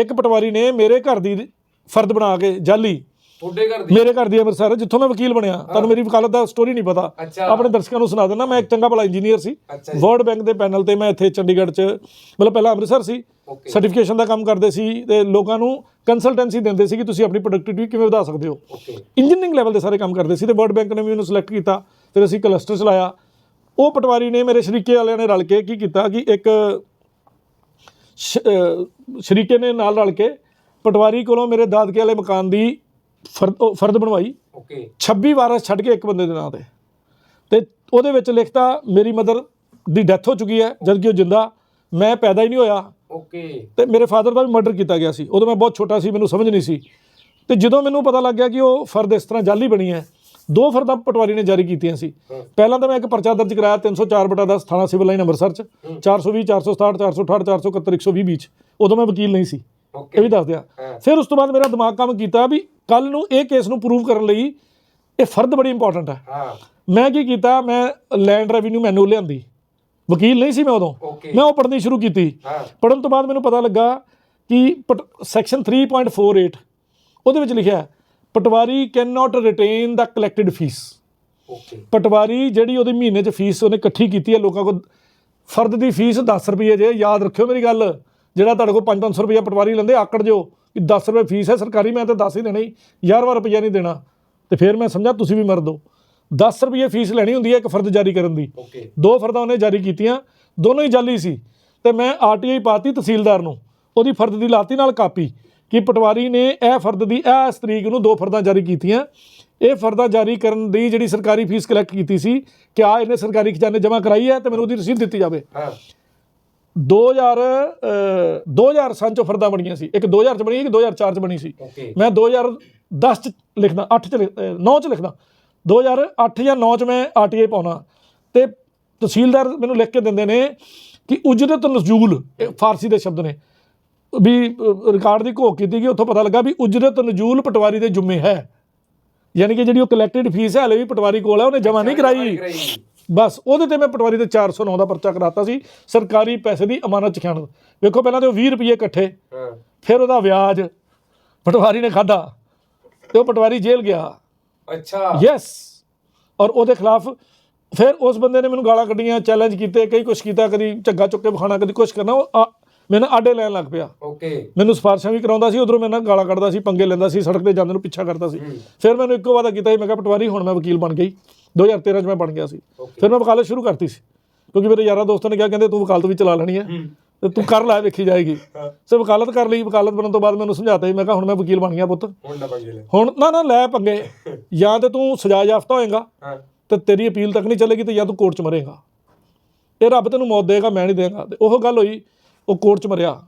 ਇੱਕ ਪਟਵਾਰੀ ਨੇ ਮੇਰੇ ਘਰ ਦੀ ਫਰਦ ਬਣਾ ਕੇ ਜਾਲੀ। ਤੁਹਾਡੇ ਘਰ ਦੀ? ਮੇਰੇ ਘਰ ਦੀ ਅੰਮ੍ਰਿਤਸਰ ਜਿੱਥੋਂ ਮੈਂ ਵਕੀਲ ਬਣਿਆ। ਤੁਹਾਨੂੰ ਮੇਰੀ ਵਕਾਲਤ ਦਾ ਸਟੋਰੀ ਨਹੀਂ ਪਤਾ। ਆਪਣੇ ਦਰਸ਼ਕਾਂ ਨੂੰ ਸੁਣਾ ਦਿੰਦਾ ਮੈਂ ਇੱਕ ਚੰਗਾ ਭਲਾ ਇੰਜੀਨੀਅਰ ਸੀ। ਵਰਲਡ ਬੈਂਕ ਦੇ ਪੈਨਲ ਤੇ ਮੈਂ ਇੱਥੇ ਚੰਡੀਗੜ੍ਹ 'ਚ ਮਤਲਬ ਪਹਿਲਾਂ ਅੰਮ੍ਰਿਤਸਰ ਸੀ। ਸਰਟੀਫਿਕੇਸ਼ਨ ਦਾ ਕੰਮ ਕਰਦੇ ਸੀ ਤੇ ਲੋਕਾਂ ਨੂੰ ਕੰਸਲਟੈਂਸੀ ਦਿੰਦੇ ਸੀ ਕਿ ਤੁਸੀਂ ਆਪਣੀ ਪ੍ਰੋਡਕਟਿਵਿਟੀ ਕਿਵੇਂ ਵਧਾ ਸਕਦੇ ਹੋ। ਇੰਜੀਨੀਅਰਿੰਗ ਲੈਵਲ ਦੇ ਸਾਰੇ ਕੰਮ ਕਰਦੇ ਸੀ ਤੇ ਵਰਲਡ ਬੈਂਕ ਨੇ ਵੀ ਮੈਨੂੰ ਸਿਲੈਕਟ ਕੀਤਾ। ਫਿਰ ਅਸੀਂ ਕਲਸਟਰ ਚਲਾਇਆ। ਉਹ ਪਟਵਾਰੀ ਨੇ ਮੇਰੇ ਸ਼ਰੀਕੇ ਵਾਲਿਆਂ ਨੇ ਰਲ ਕੇ ਕੀ ਕੀਤਾ ਕਿ ਇੱਕ ਸ਼ਰੀਕੇ ਨੇ ਨਾਲ ਰਲ ਕੇ ਪਟਵਾਰੀ ਕੋਲੋਂ ਮੇਰੇ ਦਾਦਕੇ ਵਾਲੇ ਮਕਾਨ ਦੀ ਫਰਦ ਬਣਵਾਈ। ਓਕੇ। 26 ਵਾਰਸ ਛੱਡ ਕੇ ਇੱਕ ਬੰਦੇ ਦੇ ਨਾਂ ਤੇ। ਤੇ ਉਹਦੇ ਵਿੱਚ ਲਿਖਤਾ ਮੇਰੀ ਮਦਰ ਦੀ ਡੈਥ ਹੋ ਚੁੱਕੀ ਹੈ ਜਦ ਕਿ ਉਹ ਜਿੰਦਾ ਮੈਂ ਪੈਦਾ ਹੀ ਨਹੀਂ ਹੋਇਆ। ਓਕੇ। ਤੇ ਮੇਰੇ ਫਾਦਰ ਦਾ ਵੀ ਮਰਡਰ ਕੀਤਾ ਗਿਆ ਸੀ। ਉਦੋਂ ਮੈਂ ਬਹੁਤ ਛੋਟਾ ਸੀ ਮੈਨੂੰ ਸਮਝ ਨਹੀਂ ਸੀ। ਤੇ ਜਦੋਂ ਮੈਨੂੰ ਪਤਾ ਲੱਗ ਗਿਆ ਕਿ ਉਹ ਫਰਦ ਇਸ ਤਰ੍ਹਾਂ ਜਾਲੀ ਬਣੀ ਹੈ ਦੋ ਫਰਦਾਂ ਪਟਵਾਰੀ ਨੇ ਜਾਰੀ ਕੀਤੀਆਂ ਸੀ। ਪਹਿਲਾਂ ਤਾਂ ਮੈਂ ਇੱਕ ਪਰਚਾ ਦਰਜ ਕਰਾਇਆ 304 ਬਟਾ 10 ਥਾਣਾ ਸਿਵਲ ਲਾਈਨ ਅੰਮ੍ਰਿਤਸਰ ਚ 420 467 468 471 120 ਵਿੱਚ ਉਦੋਂ ਮੈਂ ਵਕੀਲ ਨਹੀਂ ਸੀ। ਇਹ ਵੀ ਦੱਸ ਦਿਆਂ। ਫਿਰ ਉਸ ਤੋਂ ਬਾਅਦ ਮੇਰਾ ਦਿਮਾਗ ਕੰਮ ਕੀਤਾ ਵੀ ਕੱਲ ਨੂੰ ਇਹ ਕੇਸ ਨੂੰ ਪ੍ਰੂਵ ਕਰਨ ਲਈ ਇਹ ਫਰਦ ਬੜੀ ਇੰਪੋਰਟੈਂਟ ਹੈ। ਮੈਂ ਕੀ ਕੀਤਾ ਮੈਂ ਲੈਂਡ ਰੈਵਨਿਊ ਮੈਨੂਅਲ ਲਿਆਂਦੀ। ਵਕੀਲ ਨਹੀਂ ਸੀ ਮੈਂ ਉਦੋਂ। ਮੈਂ ਉਹ ਪੜ੍ਹਨੀ ਸ਼ੁਰੂ ਕੀਤੀ। ਹਾਂ। ਪੜਨ ਤੋਂ ਬਾਅਦ ਮੈਨੂੰ ਪਤਾ ਲੱਗਾ ਕਿ ਸੈਕਸ਼ਨ 3.48 ਉਹਦੇ ਵਿੱਚ ਲਿਖਿਆ ਹੈ, patwari can not retain the collected fee okay patwari ਜਿਹੜੀ ਉਹਦੇ ਮਹੀਨੇ 'ਚ ਫੀਸ ਉਹਨੇ ਇਕੱਠੀ ਕੀਤੀ ਹੈ ਲੋਕਾਂ ਕੋਲ ਫਰਦ ਦੀ ਫੀਸ 10 ਰੁਪਏ ਜੇ ਯਾਦ ਰੱਖਿਓ ਮੇਰੀ ਗੱਲ ਜਿਹੜਾ ਤੁਹਾਡੇ ਕੋਲ 5-500 ਰੁਪਏ ਪਟਵਾਰੀ ਲੈਂਦੇ ਆਕੜ ਜਿਓ ਕਿ 10 ਰੁਪਏ ਫੀਸ ਹੈ ਸਰਕਾਰੀ ਮੈਂ ਤਾਂ 10 ਹੀ ਦੇਣਾ ਹੀ 11 ਰੁਪਏ ਨਹੀਂ ਦੇਣਾ। ਤੇ ਫਿਰ ਮੈਂ ਸਮਝਾ ਤੁਸੀਂ ਵੀ ਮਰ ਦੋ 10 ਰੁਪਏ ਫੀਸ ਲੈਣੀ ਹੁੰਦੀ ਹੈ ਇੱਕ ਫਰਦ ਜਾਰੀ ਕਰਨ ਦੀ। ਦੋ ਫਰਦਾਂ ਉਹਨੇ ਜਾਰੀ ਕੀਤੀਆਂ ਦੋਨੋਂ ਹੀ ਜਾਲੀ ਸੀ। ਤੇ ਮੈਂ ਆਰਟੀਆਈ ਪਾਤੀ ਤਹਿਸੀਲਦਾਰ ਨੂੰ। ਉਹਦੀ ਫਰਦ ਦੀ ਲਾਤੀ ਨਾਲ ਕਾਪੀ ਕਿ ਪਟਵਾਰੀ ਨੇ ਇਹ ਫਰਦ ਦੀ ਇਹ ਇਸ ਤਰੀਕ ਨੂੰ ਦੋ ਫਰਦਾਂ ਜਾਰੀ ਕੀਤੀਆਂ। ਇਹ ਫਰਦਾਂ ਜਾਰੀ ਕਰਨ ਦੀ ਜਿਹੜੀ ਸਰਕਾਰੀ ਫੀਸ ਕਲੈਕਟ ਕੀਤੀ ਸੀ ਕਿਆ ਇਹਨੇ ਸਰਕਾਰੀ ਖਜ਼ਾਨੇ ਜਮ੍ਹਾਂ ਕਰਾਈ ਹੈ ਤੇ ਮੈਨੂੰ ਉਹਦੀ ਰਸੀਦ ਦਿੱਤੀ ਜਾਵੇ। ਹਾਂ। 2000 ਅਹ, 2000 ਸੰਨ ਚੋਂ ਫਰਦਾਂ ਬਣੀਆਂ ਸੀ। ਇੱਕ 2000 ਚ ਬਣੀ ਇੱਕ 2004 ਚ ਬਣੀ ਸੀ। ਮੈਂ 2010 ਚ ਲਿਖਦਾ 8 ਚ 9 ਚ ਲਿਖਦਾ। 2008 ਜਾਂ 9 ਚ ਮੈਂ ਆਰਟੀਆਈ ਪਾਉਣਾ। ਤੇ ਤਹਿਸੀਲਦਾਰ ਮੈਨੂੰ ਲਿਖ ਕੇ ਦਿੰਦੇ ਨੇ ਕਿ ਉਜਰਤ ਨਜ਼ੂਲ ਫਾਰਸੀ ਦੇ ਸ਼ਬਦ ਨੇ। ਵੀ ਰਿਕਾਰਡ ਦੀ ਘੋਖ ਕੀਤੀ ਗਈ ਉੱਥੋਂ ਪਤਾ ਲੱਗਾ ਵੀ ਉਜਰਤ ਨਜ਼ੂਲ ਪਟਵਾਰੀ ਦੇ ਜੁਮੇ ਹੈ। ਯਾਨੀ ਕਿ ਜਿਹੜੀ ਉਹ ਕਲੈਕਟਡ ਫੀਸ ਹੈ ਹਲੇ ਵੀ ਪਟਵਾਰੀ ਕੋਲ ਹੈ ਉਹਨੇ ਜਮ੍ਹਾਂ ਨਹੀਂ ਕਰਾਈ। ਬਸ ਉਹਦੇ ਤੇ ਮੈਂ ਪਟਵਾਰੀ ਤੇ 409 ਦਾ ਪਰਚਾ ਕਰਾਤਾ ਸੀ ਸਰਕਾਰੀ ਪੈਸੇ ਦੀ ਅਮਾਨਤ ਚ ਖਿਆਣ ਵੇਖੋ ਪਹਿਲਾਂ ਤੇ ਉਹ 20 ਰੁਪਏ ਇਕੱਠੇ ਫਿਰ ਉਹਦਾ ਵਿਆਜ ਪਟਵਾਰੀ ਨੇ ਖਾਦਾ ਤੇ ਉਹ ਪਟਵਾਰੀ ਜੇਲ੍ਹ ਗਿਆ। ਅੱਛਾ। ਯੈਸ ਔਰ ਉਹਦੇ ਖਿਲਾਫ ਫਿਰ ਉਸ ਬੰਦੇ ਨੇ ਮੈਨੂੰ ਗਾਲਾਂ ਕੱਢੀਆਂ ਚੈਲੰਜ ਕੀਤੇ ਕਈ ਕੁਛ ਕੀਤਾ ਕਦੀ ਝੱਗਾ ਚੁੱਕ ਕੇ ਵਿਖਾਣਾ ਕਦੀ ਕੁਛ ਕਰਨਾ ਉਹ ਮੈਨੂੰ ਆਡੇ ਲੈਣ ਲੱਗ ਪਿਆ। ਓਕੇ। ਮੈਨੂੰ ਸਿਫਾਰਸ਼ਾਂ ਵੀ ਕਰਾਉਂਦਾ ਸੀ ਉਧਰੋਂ ਮੇਰੇ ਨਾਲ ਗਾਲਾਂ ਕੱਢਦਾ ਸੀ ਪੰਗੇ ਲੈਂਦਾ ਸੀ ਸੜਕ ਤੇ ਜਾਂਦੇ ਨੂੰ ਪਿੱਛਾ ਕਰਦਾ ਸੀ। ਫਿਰ ਮੈਨੂੰ ਇੱਕੋ ਵਾਦਾ ਕੀਤਾ ਸੀ ਮੈਂ ਕਿਹਾ ਪਟਵਾਰੀ ਹੁਣ ਮੈਂ ਵਕੀਲ ਬਣ ਗਈ। 2013 ਚ ਮੈਂ ਬਣ ਗਿਆ ਸੀ. ਫਿਰ ਮੈਂ ਵਕਾਲਤ ਸ਼ੁਰੂ ਕਰਤੀ ਸੀ। ਕਿਉਂਕਿ ਮੇਰੇ ਯਾਰਾਂ ਦੋਸਤਾਂ ਨੇ ਕਿਹਾ ਕਹਿੰਦੇ ਤੂੰ ਵਕਾਲਤ ਵੀ ਚਲਾ ਲੈਣੀ ਹੈ। ਤੇ ਤੂੰ ਕਰ ਲੈ ਵੇਖੀ ਜਾਏਗੀ। ਸੋ ਵਕਾਲਤ ਕਰ ਲਈ ਵਕਾਲਤ ਬਣਨ ਤੋਂ ਬਾਅਦ ਮੈਨੂੰ ਸਮਝਾਤਾ ਸੀ ਮੈਂ ਕਿਹਾ ਹੁਣ ਮੈਂ ਵਕੀਲ ਬਣ ਗਿਆ ਪੁੱਤ। ਹੁਣ ਨਾ ਪੰਗੇ ਲੈ। ਹੁਣ ਨਾ ਨਾ ਲੈ ਪੰਗੇ। ਜਾਂ ਤੇ ਤੂੰ ਸਜ਼ਾ ਯਾਫਤਾ ਹੋਏਗਾ ਤੇ ਤੇਰੀ ਅਪੀਲ ਤੱਕ ਨਹੀਂ ਚੱਲੇਗੀ ਤੇ ਜਾਂ ਤੂੰ ਕੋਰਟ 'ਚ ਮਰੇਗਾ। ਇਹ ਰੱਬ ਤੈਨੂੰ ਮੌਤ ਦੇਗਾ ਮੈਂ ਨਹੀਂ ਦੇਗਾ। ਉਹ ਗੱਲ ਹੋਈ ਉਹ ਕੋਰਟ 'ਚ ਮਰਿਆ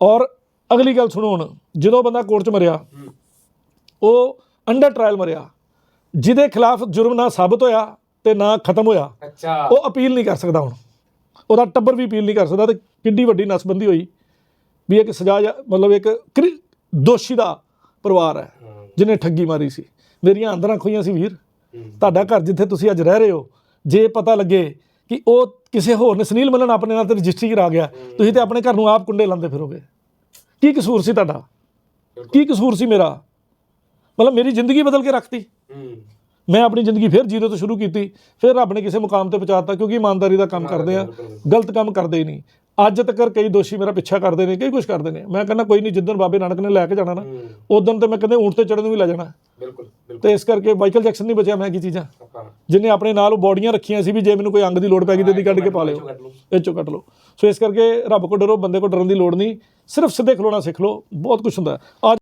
ਔਰ ਅਗਲੀ ਗੱਲ ਸੁਣੋ ਹੁਣ ਜਦੋਂ ਬੰਦਾ ਕੋਰਟ 'ਚ ਮਰਿਆ। ਉਹ ਅੰਡਰ ਟ੍ਰਾਇਲ ਮਰਿਆ ਜਿਹਦੇ ਖਿਲਾਫ ਜੁਰਮ ਨਾ ਸਾਬਤ ਹੋਇਆ ਤੇ ਨਾ ਖਤਮ ਹੋਇਆ ਅੱਛਾ ਉਹ ਅਪੀਲ ਨਹੀਂ ਕਰ ਸਕਦਾ ਹੁਣ ਉਹਦਾ ਟੱਬਰ ਵੀ ਅਪੀਲ ਨਹੀਂ ਕਰ ਸਕਦਾ ਤੇ ਕਿੰਨੀ ਵੱਡੀ ਨਸਬੰਦੀ ਹੋਈ ਵੀ ਇੱਕ ਸਜ਼ਾ ਮਤਲਬ ਇੱਕ ਦੋਸ਼ੀ ਦਾ ਪਰਿਵਾਰ ਹੈ। ਜਿਹਨੇ ਠੱਗੀ ਮਾਰੀ ਸੀ ਮੇਰੀਆਂ ਅੰਦਰਾਂ ਖੋਈਆਂ ਸੀ ਵੀਰ। ਤੁਹਾਡਾ ਘਰ ਜਿੱਥੇ ਤੁਸੀਂ ਅੱਜ ਰਹਿ ਰਹੇ ਹੋ ਜੇ ਪਤਾ ਲੱਗੇ ਕਿ ਉਹ ਕਿਸੇ ਹੋਰ ਨੇ ਸੁਨੀਲ ਮੱਲਨ ਆਪਣੇ ਨਾਲ ਤੇ ਰਜਿਸਟਰੀ ਕਰਾ ਗਿਆ। ਤੁਸੀਂ ਤੇ ਆਪਣੇ ਘਰ ਨੂੰ ਆਪ ਕੁੰਡੇ ਲਾਉਂਦੇ ਫਿਰੋਗੇ। ਕੀ ਕਸੂਰ ਸੀ ਤੁਹਾਡਾ? ਕੀ ਕਸੂਰ ਸੀ ਮੇਰਾ? ਮਤਲਬ ਮੇਰੀ ਜ਼ਿੰਦਗੀ ਬਦਲ ਕੇ ਰੱਖਤੀ। ਮੈਂ ਆਪਣੀ ਜ਼ਿੰਦਗੀ ਫਿਰ ਜੀਰੋ ਤੋਂ ਸ਼ੁਰੂ ਕੀਤੀ। ਫਿਰ ਰੱਬ ਨੇ ਕਿਸੇ ਮੁਕਾਮ ਤੇ ਪਹੁੰਚਾਤਾ ਕਿਉਂਕਿ ਇਮਾਨਦਾਰੀ ਦਾ ਕੰਮ ਕਰਦੇ ਆ। ਗਲਤ ਕੰਮ ਕਰਦੇ ਹੀ ਨਹੀਂ। ਅੱਜ ਤੱਕ ਕਈ ਦੋਸ਼ੀ ਮੇਰਾ ਪਿੱਛਾ ਕਰਦੇ ਨੇ ਕਈ ਕੁਝ ਕਰਦੇ ਨੇ। ਮੈਂ ਕਹਿੰਦਾ ਕੋਈ ਨਹੀਂ ਜਿੱਦਣ ਬਾਬੇ ਨਾਨਕ ਨੇ ਲੈ ਕੇ ਜਾਣਾ ਨਾ ਉਦੋਂ ਤੇ ਮੈਂ ਕਹਿੰਦੇ ਊਂਟ ਤੇ ਚੜਨ ਨੂੰ ਵੀ ਲੈ ਜਾਣਾ। ਬਿਲਕੁਲ ਬਿਲਕੁਲ। ਤੇ ਇਸ ਕਰਕੇ ਮਾਈਕਲ ਜੈਕਸਨ ਨਹੀਂ ਬਚਿਆ ਮੈਂ ਕੀ ਚੀਜ਼ਾਂ। ਜਿਨੇ ਆਪਣੇ ਨਾਲ ਉਹ ਬੋਡੀਆਂ ਰੱਖੀਆਂ ਸੀ ਵੀ ਜੇ ਮੈਨੂੰ ਕੋਈ ਅੰਗ ਦੀ ਲੋੜ ਪੈ ਗਈ ਤੇ ਦੀ ਕੱਢ ਕੇ ਪਾ ਲਿਓ। ਇਹ ਚੋਂ ਕੱਢ ਲਓ। ਸੋ ਇਸ ਕਰਕੇ ਰੱਬ ਕੋ ਡਰੋ ਬੰਦੇ ਕੋ ਡਰਨ ਦੀ ਲੋੜ ਨਹੀਂ ਸਿਰਫ ਸਿੱਧੇ ਖਲੋਣਾ ਸਿੱਖ ਲਓ ਬਹੁਤ ਕੁਝ ਹੁੰਦਾ। ਅੱਜ